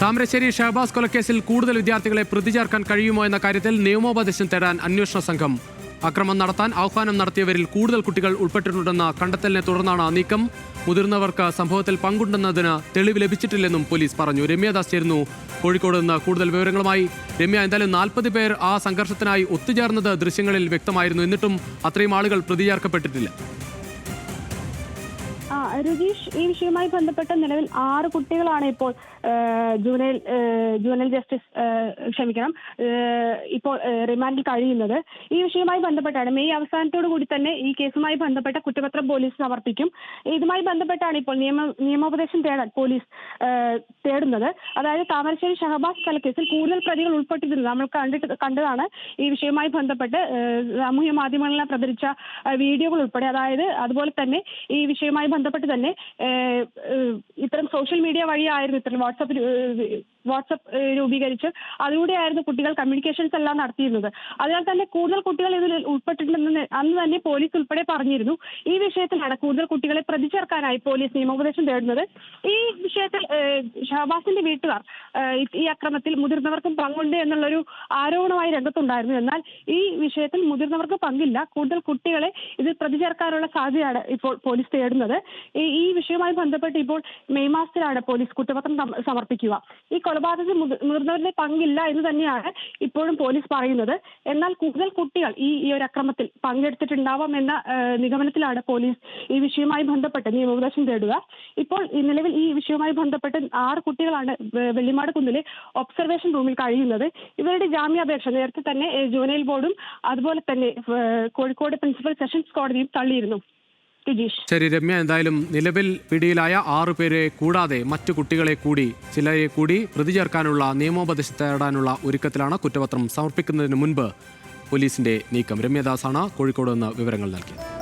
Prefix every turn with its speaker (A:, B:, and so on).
A: താമരശ്ശേരി ഷഹബാസ് കൊലക്കേസിൽ കൂടുതൽ വിദ്യാർത്ഥികളെ പ്രതി ചേർക്കാൻ കഴിയുമോ എന്ന കാര്യത്തിൽ നിയമോപദേശം തേടാൻ അന്വേഷണ സംഘം. അക്രമം നടത്താൻ ആഹ്വാനം നടത്തിയവരിൽ കൂടുതൽ കുട്ടികൾ ഉൾപ്പെട്ടിട്ടുണ്ടെന്ന കണ്ടെത്തലിനെ തുടർന്നാണ് നീക്കം. മുതിർന്നവർക്ക് സംഭവത്തിൽ പങ്കുണ്ടെന്നതിന് തെളിവ് ലഭിച്ചിട്ടില്ലെന്നും പോലീസ് പറഞ്ഞു. രമ്യദാസ് ചേരുന്നു. കോഴിക്കോട് നിന്ന് കൂടുതൽ വിവരങ്ങളുമായി രമ്യ. എന്തായാലും നാൽപ്പത് പേർ ആ സംഘർഷത്തിനായി ഒത്തുചേർന്നത് ദൃശ്യങ്ങളിൽ വ്യക്തമായിരുന്നു. എന്നിട്ടും അത്രയും ആളുകൾ പ്രതി ചേർക്കപ്പെട്ടിട്ടില്ല.
B: ആ രുജീഷ് ഈ വിഷയവുമായി ബന്ധപ്പെട്ട നിലവിൽ ആറ് കുട്ടികളാണ് ഇപ്പോൾ ജൂനൈൽ ജൂനൽ ജസ്റ്റിസ് ക്ഷമിക്കണം ഇപ്പോൾ റിമാൻഡിൽ കഴിയുന്നത്. ഈ വിഷയവുമായി ബന്ധപ്പെട്ടാണ്. മെയ് അവസാനത്തോടു കൂടി തന്നെ ഈ കേസുമായി ബന്ധപ്പെട്ട കുറ്റപത്രം പോലീസ് സമർപ്പിക്കും. ഇതുമായി ബന്ധപ്പെട്ടാണ് ഇപ്പോൾ നിയമ നിയമോപദേശം തേടാൻ പോലീസ് തേടുന്നത്. അതായത് താമരശ്ശേരി ഷഹബാസ് കൊലക്കേസിൽ കൂടുതൽ പ്രതികൾ ഉൾപ്പെട്ടിരുന്നത് നമ്മൾ കണ്ടിട്ട് കണ്ടതാണ്. ഈ വിഷയവുമായി ബന്ധപ്പെട്ട് സാമൂഹ്യ മാധ്യമങ്ങളിൽ പ്രചരിച്ച വീഡിയോകൾ ഉൾപ്പെടെ. അതായത് അതുപോലെ തന്നെ ഈ വിഷയവുമായി ബന്ധപ്പെട്ട് തന്നെ ഇത്തരം സോഷ്യൽ മീഡിയ വഴിയായിരുന്നു ഇത്തരം വാട്സപ്പ് വാട്സപ്പ് രൂപീകരിച്ച് അതിലൂടെയായിരുന്നു കുട്ടികൾ കമ്മ്യൂണിക്കേഷൻസ് എല്ലാം നടത്തിയിരുന്നത്. അതിനാൽ തന്നെ കൂടുതൽ കുട്ടികൾ ഇതിൽ ഉൾപ്പെട്ടിട്ടുണ്ടെന്ന് അന്ന് തന്നെ പോലീസ് ഉൾപ്പെടെ പറഞ്ഞിരുന്നു. ഈ വിഷയത്തിലാണ് കൂടുതൽ കുട്ടികളെ പ്രതിചേർക്കാനായി പോലീസ് നിയമോപദേശം തേടുന്നത്. ഈ വിഷയത്തിൽ ഷഹബാസിന്റെ വീട്ടുകാർ ഈ- അക്രമത്തിൽ മുതിർന്നവർക്കും പങ്കുണ്ട് എന്നുള്ളൊരു ആരോപണമായി രംഗത്തുണ്ടായിരുന്നു. എന്നാൽ ഈ വിഷയത്തിൽ മുതിർന്നവർക്ക് പങ്കില്ല. കൂടുതൽ കുട്ടികളെ ഇതിൽ പ്രതിചേർക്കാനുള്ള സാധ്യതയാണ് ഇപ്പോൾ പോലീസ് തേടുന്നത്. ഈ വിഷയവുമായി ബന്ധപ്പെട്ട് ഇപ്പോൾ മെയ് മാസത്തിലാണ് പോലീസ് കുറ്റപത്രം സമർപ്പിക്കുക. ഈ കൊലപാതകത്തിൽ മുതി- മുതിർന്നവരുടെ പങ്കില്ല എന്ന് തന്നെയാണ് ഇപ്പോഴും പോലീസ് പറയുന്നത്. എന്നാൽ കൂടുതൽ കുട്ടികൾ ഈ ഈ ഒരു അക്രമത്തിൽ പങ്കെടുത്തിട്ടുണ്ടാവാം എന്ന നിഗമനത്തിലാണ് പോലീസ് ഈ വിഷയവുമായി ബന്ധപ്പെട്ട് നിയമോപദേശം തേടുക. ഇപ്പോൾ നിലവിൽ ഈ വിഷയവുമായി ബന്ധപ്പെട്ട് ആറ് കുട്ടികളാണ് വെള്ളിമാട് കുന്നിലെ ഒബ്സർവേഷൻ റൂമിൽ കഴിയുന്നത്. ഇവരുടെ ജാമ്യാപേക്ഷ നേരത്തെ തന്നെ ജുവനൈൽ ബോർഡും അതുപോലെ തന്നെ കോഴിക്കോട് പ്രിൻസിപ്പൽ സെഷൻസ് കോടതിയും തള്ളിയിരുന്നു.
A: ശരി രമ്യ എന്തായാലും നിലവിൽ പിടിയിലായ ആറു പേരെ കൂടാതെ മറ്റു കുട്ടികളെ കൂടി ചിലരെ കൂടി പ്രതി ചേർക്കാനുള്ള നിയമോപദേശം തേടാനുള്ള ഒരുക്കത്തിലാണ് കുറ്റപത്രം സമർപ്പിക്കുന്നതിന് മുൻപ് പോലീസിന്റെ നീക്കം. രമ്യദാസാണ് കോഴിക്കോട് നിന്ന് വിവരങ്ങൾ നൽകിയത്.